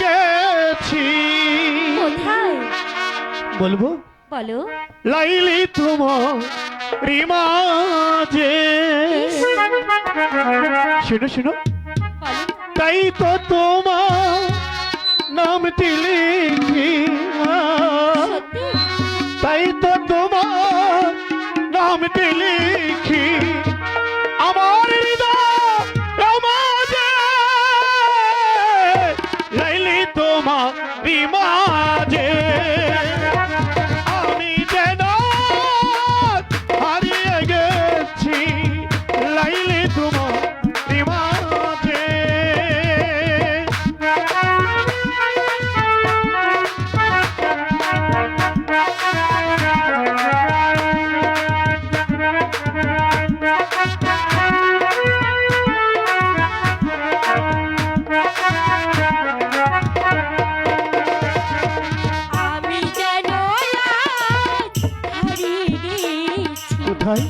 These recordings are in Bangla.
গেছি। বলব? বলো। লাইলি তোমার রিমাজে শুনো শুনো। তাই তো তোমার নাম লিখি। তাই তো তোমার নাম লিখি। কোথায়?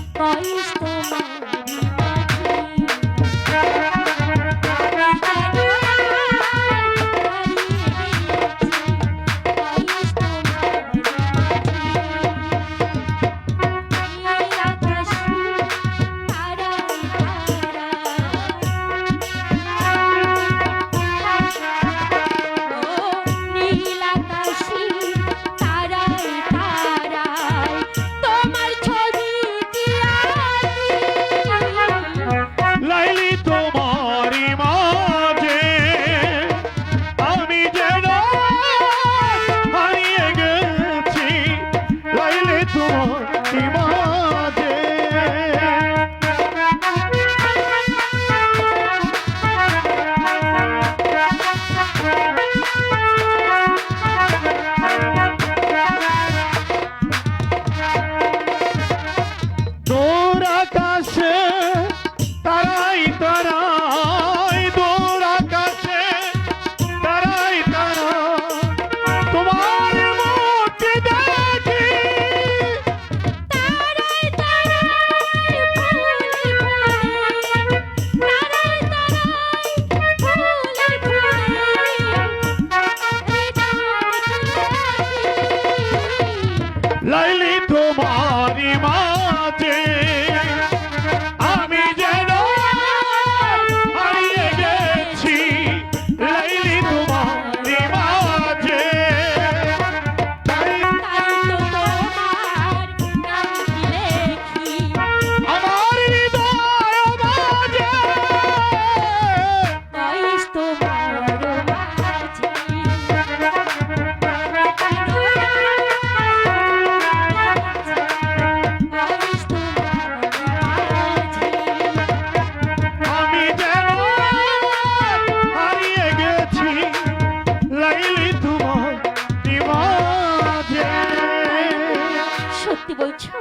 对不起了。